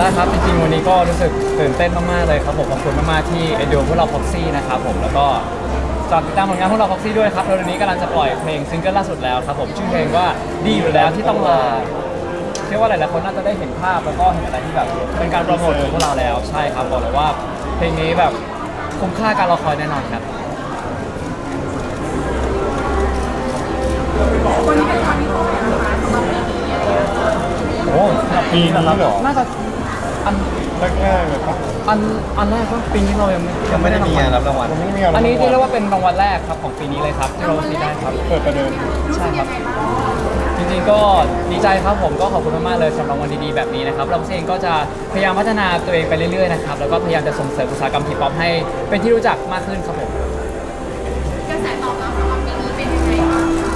วันนี้ก็รู้สึกตื่นเต้นมากๆ เลยครับผม ขอบคุณมากๆ ที่เอ็นดูพวกเราพ็อกซี่นะครับผม แล้วก็ฝากติดตามผลงานพวกเราพ็อกซี่ด้วยครับเร็วๆนี้กำลังจะปล่อยเพลงซิงเกิลล่าสุดแล้วครับผม ชื่อเพลงว่าดีอยู่แล้วที่ต้องลา เชื่อว่าหลายๆ คนน่าจะได้เห็นภาพแล้วก็เห็นอะไรที่แบบเป็นการโปรโมทของพวกเราแล้ว ใช่ครับบอกเลยว่าเพลงนี้แบบคุ้มค่าการรอคอยแน่นอนครับ วันนี้เป็นครั้งที่เท่าไหร่นะคะสำหรับปีนี้อะไรอย่างเงี้ย โอ้สำหรับปีนี้นะครับเหรอ น่าจะ อันแรกๆเลยปะอันอันแรกก็ปีนี้เรายังไม่ยังไม่ได้มีงานรับรางวัลผมไม่มีงานอันนี้เรียกว่าเป็นรางวัลแรกครับของปีนี้เลยครับที่เราซีได้ครับ เปิดประเดิมรู้สึกยังไงบ้างจริงๆก็ดีใจครับผมก็ขอบคุณมากๆเลยสำหรับรางวัลดีๆแบบนี้นะครับเราเองก็จะพยายามพัฒนาตัวเองไปเรื่อยๆนะครับแล้วก็พยายามจะส่งเสริมอุตสาหกรรมฮิปฮอปให้เป็นที่รู้จักมากขึ้นครับผมกระแสตอบรับสำหรับปีนี้เป็นยังไงบ้างคะ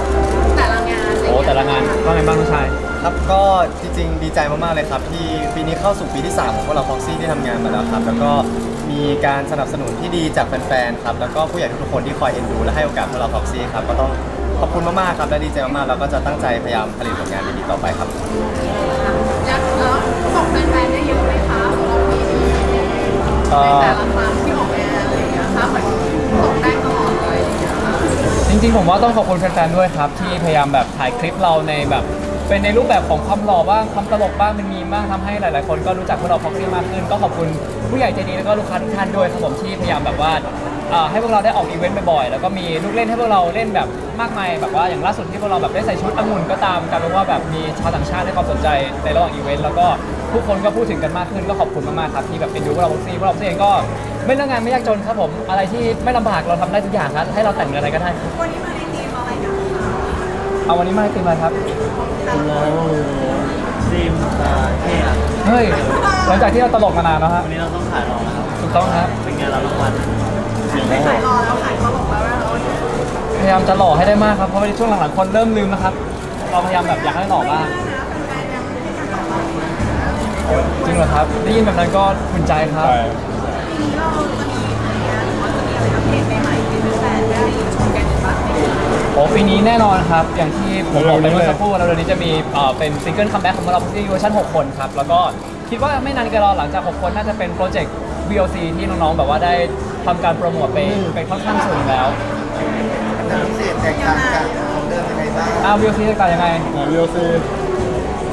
แต่ละงานอะไรโอ้เงี้ยแต่ละงานว่าไงบ้างน้องชาย ครับก็จริงๆดีใจมากๆเลยครับ ที่ปีนี้เข้าสู่ปีที่ 3 ของพวกเราฟ็อกซี่ที่ทำงานมาแล้วครับ แล้วก็มีการสนับสนุนที่ดีจากแฟนๆครับแล้วก็ผู้ใหญ่ทุกๆคนที่คอยเอ็นดูและให้โอกาสพวกเราฟ็อกซี่ครับก็ต้องขอบคุณมากๆครับและดีใจมากๆแล้วก็จะตั้งใจพยายามผลิตผลงานดีๆต่อไปครับ แล้วแล้วบอกแฟนๆได้เยอะไหมคะสำหรับปีนี้ในแต่ละครั้งที่ออกงานอะไรอย่างเงี้ยคะเหมือนตกได้ตลอดเลยอะไรอย่างเงี้ยค่ะจริงๆ ผมว่าต้องขอบคุณแฟนๆ ด้วยครับ ที่พยายามแบบถ่ายคลิปเราในแบบ เป็นในรูปแบบของความหล่อบ้างความตลกบ้างเป็นมีบ้างทำให้หลาย ๆ คนก็รู้จักพวกเราพ็อกซี่มากขึ้น ก็ขอบคุณผู้ใหญ่ใจดีแล้วก็ลูกค้าทุกท่านด้วยครับผมที่พยายามแบบว่าเอ่อให้พวกเราได้ออกอีเวนต์บ่อย ๆ แล้วก็มีลูกเล่นให้พวกเราเล่นแบบมากมายแบบว่าอย่างล่าสุดที่พวกเราแบบได้ใส่ชุดองุ่นก็ตามกลายเป็นว่าแบบมีชาวต่างชาติให้ความสนใจในระหว่างอีเวนต์แล้วก็ผู้คนก็พูดถึงกันมากขึ้นก็ขอบคุณมาก ๆ ครับที่แบบเป็นดูพวกเราพ็อกซี่พวกเราพ็อกซี่เองก็ไม่เรื่องงานไม่ยากจนครับผมอะไรที่ไม่ลำบากเราทำได้ทุกอย่างครับให้เราแต่งอะไรก็ได้ วันนี้มา เอาวันนี้มาให้ตีมอะไรครับร้อยซิมตาเท่อะเฮ้ย หลังจากที่เราตลกมานานแล้วฮะวันนี้เราต้องขายรองนะครับ ถูกต้องครับ เป็นงานรับรางวัลไม่ขายรอแล้วขายเขาบอกแล้วว่าเราพยายามจะหล่อให้ได้มากครับ เพราะว่าในช่วงหลังๆคนเริ่มลืมนะครับ เราพยายามแบบอยากให้หล่อบ้างแฟนๆยังไม่ได้การตอบรับจริงเหรอครับ ได้ยินแบบนั้นก็ภูมิใจครับ ใช่ ปีนี้เราจะมี ปีนี้แน่นอนครับ อย่างที่ผมบอกไปเมื่อสักครู่แล้วเดือนนี้จะมีเอ่อเป็นซิงเกิลคัมแบ็กของเราที่เวอร์ชัน6 คนครับ แล้วก็คิดว่าไม่นานเกินรอหลังจาก 6 คนน่าจะเป็นโปรเจกต์ VOC ที่น้องๆแบบว่าได้ทำการโปรโมทไปไปค่อนข้างสูงแล้วน้ำเสียงแตกต่างจากของเดิมยังไงบ้างอ่า VOC จะกลายยังไงอ่า VOC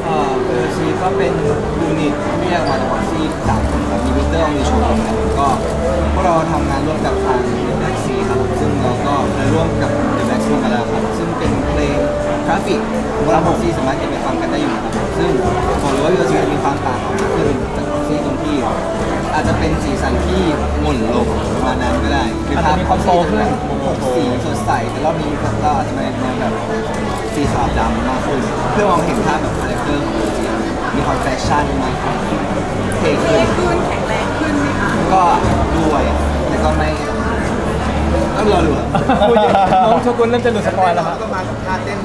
อ่าเออซีก็เป็นยูนิตที่แยกมาจากวัคซีนสามคนครับมีวิกเตอร์มีโชว์ครับก็พวกเราทำงานร่วมกับทางเดอะแบ็กซีครับซึ่งเราก็เคยร่วมกับ ราฟิกของเราวัคซีสามารถเก็บไปฟังกันได้อยู่นะครับซึ่งบอกเลยว่าวิวซีจะมีความต่างออกมาขึ้นจากวัคซีตรงที่ อาจจะเป็นสีสันที่หม่นลงประมาณนั้นก็ได้อาจจะมีความโตขึ้นสีสดใสแต่รอบนี้เราอาจจะมาในแนวแบบสีขาวดำมากขึ้นเพื่อมองเห็นภาพแบบคาแรคเตอร์ของตัวจริงมีความแฟชั่นมากขึ้นเท่เท่ขึ้นขึ้นแข็งแรงขึ้นไหมคะก็ด้วยแต่ก็ไม่ต้องรอดูอะพูดเยอะน้องโชกุนเริ่มจะหลุดสปอยล์แล้วครับ ก็มากับท่าเต้น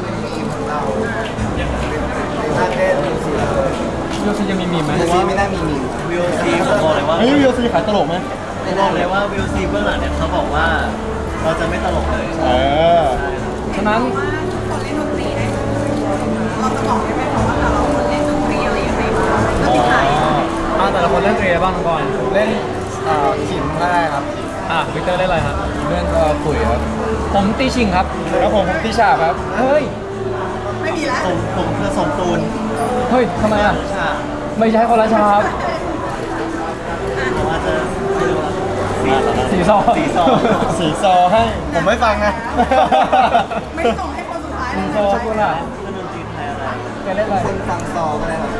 ยูซีจะมีมีมไหมแต่ซีไม่น่ามีมีมวิวซีผมบอกเลยว่าเฮ้ย VOC ขายตลกไหมผมบอกเลยว่าวิวซีเบื้องหลังเนี่ยเขาบอกว่าเราจะไม่ตลกเลยเออใช่ครับฉะนั้นว่าทุกคนเล่นดนตรีได้เราจะบอกได้ไหมคะว่าแต่ละคนเล่นดนตรีอะไรยังไงบ้างแล้วที่ไทยอ่าแต่ละคนเล่นเตรียบ้างน้องบอลเล่นเอ่อขิมก็ได้ครับอะวิกเตอร์เล่นอะไรครับเล่นก็คุยครับผมตีชิงครับแล้วผมผมตีฉาบครับเฮ้ยไม่มี แล้วผมผมคือสมตูนเฮ้ยทำไมอะใช่ไม่ใช่คนละชาครับผมอาจจะไม่รู้ว่าสีสีซอสีซอสีซอให้ ผมไม่ฟังนะไม่ส่งให้คนสุดท้ายเลสียซอคุณอะเครื่องดนตรีไทยอะไรแกเล่นอะไรคนฟังซอก็ได้ครับ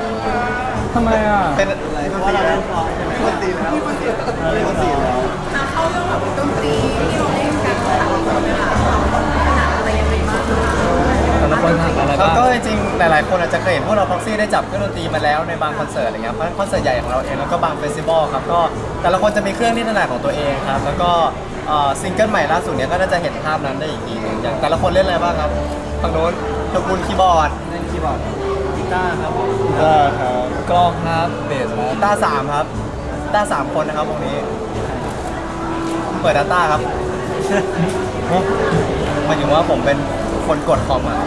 ทำไมอะ เป็นอะไรเพราะว่าเราเล่นซอใช่ไหมคนตีแล้วเราเล่นซอมาเข้าเรื่องแบบดนตรี แต่ละคนทำอะไรแล้วบ้างก็จริงๆหลายๆ คนอาจจะเคยเห็นพวกเราพ็อกซี่ได้จับเครื่องดนตรีมาแล้วในบางคอนเสิร์ตอะไรเงี้ยเพราะฉะนั้นคอนเสิร์ตใหญ่ของเราเองแล้วก็บางเฟสติวัลครับก็แต่ละคนจะมีเครื่องที่ถนัดของตัวเองครับแล้วก็เอ่อซิงเกิลใหม่ล่าสุดเนี้ยก็น่าจะเห็นภาพนั้นได้อีกทีหนึงอย่างแต่ละคนเล่นอะไรบ้างครับฝั่งโน้นตะกุลคีย์บอร์ดเล่นคีย์บอร์ดกีตาร์ครับผมได้ครับ กล้องครับเบสครับต้าสามครับต้าสามคนนะครับวงนี้ เปิดดัตต้าครับหมายถึงว่าผมเป็น คนกดคอมอะ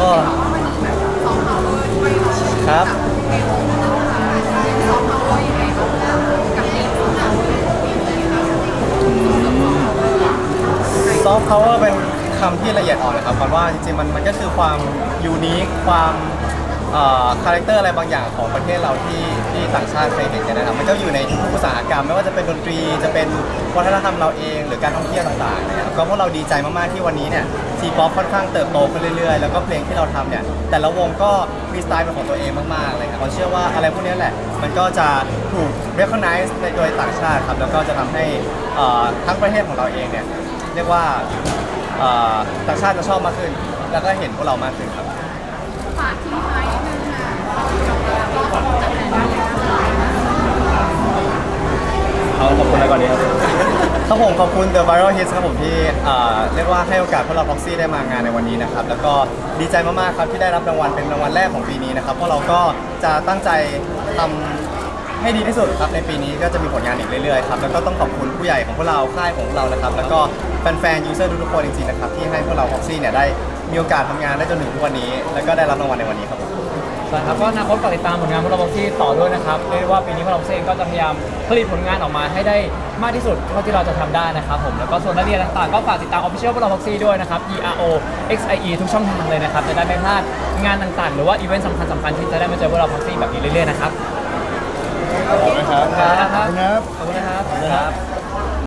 ก็ครับซอฟต์าเวอเป็นคำที่ละเอียดอ่อนนะครับเพราะว่าจริงๆมันมันก็คือความยูนิคความคาแรคเตอร์อะไรบางอย่างของประเทศเราที่ ที่ต่างชาติเคยเห็นกันนะครับมันก็อยู่ในทุกอุตสาหกรรม ไม่ว่าจะเป็นดนตรีจะเป็นวัฒนธรรมเราเองหรือการท่องเที่ยวต่างๆนะครับก็พวกเราดีใจมากๆที่วันนี้เนี่ยทีป๊อปค่อนข้างเติบโตขึ้นเรื่อยๆ แล้วก็เพลงที่เราทำเนี่ยแต่ละวงก็มีสไตล์เป็นของตัวเองมากๆเลยครับเราเชื่อว่าอะไรพวกนี้แหละ มันก็จะถูก recognize ในโดยต่างชาติครับแล้วก็จะทำให้เอ่อทั้งประเทศของเราเองเนี่ยเรียกว่าเอ่อต่างชาติจะชอบมากขึ้น แล้วก็เห็นพวกเรามากขึ้นครับ ฝากทิ้งท้ายนิดนึงค่ะแล้วก็ขอบคุณแฟนๆด้วยนะคะ เอาขอบคุณอะไรก่อนดีครับ ครับผม ขอบคุณ The Viral Hits ครับผมที่เอ่อเรียกว่าให้โอกาสพวกเรา Proxy ได้มางานในวันนี้นะครับ แล้วก็ดีใจมากๆครับที่ได้รับรางวัลเป็นรางวัลแรกของปีนี้นะครับพวกเราก็จะตั้งใจทำให้ดีที่สุดครับในปีนี้ก็จะมีผลงานอีกเรื่อยๆครับแล้วก็ต้องขอบคุณผู้ใหญ่ของพวกเราค่ายของพวกเรานะครับ แล้วก็แฟนๆยูเซอร์ทุกๆคนจริงๆนะครับที่ให้พวกเรา Proxy เนี่ยได้มีโอกาสทำงานได้จนถึงทุกวันนี้ แล้วก็ได้รับรางวัลในวันนี้ครับผม ใช่ครับก็อนาคตฝากติดตามผลงานพวกเราบ็อกซี่ต่อด้วยนะครับเรียกได้ว่าปีนี้พวกเราบ็อกซี่เองก็จะพยายามผลิตผลงานออกมาให้ได้มากที่สุดเท่าที่เราจะทำได้นะครับผมแล้วก็ส่วนรายละเอียดต่างๆ ก็ฝากติดตามออฟฟิเชียลพวกเราบ็อกซี่ด้วยนะครับ E R O X I E ทุกช่องทางเลยนะครับจะได้ไม่พลาดงานต่างๆ หรือว่าอีเวนต์สำคัญสำคัญๆที่จะได้มาเจอพวกเราบ็อกซี่แบบนี้เรื่อยๆนะครับ ขอบคุณครับครับขอบคุณครับ ขอบคุณนะครับ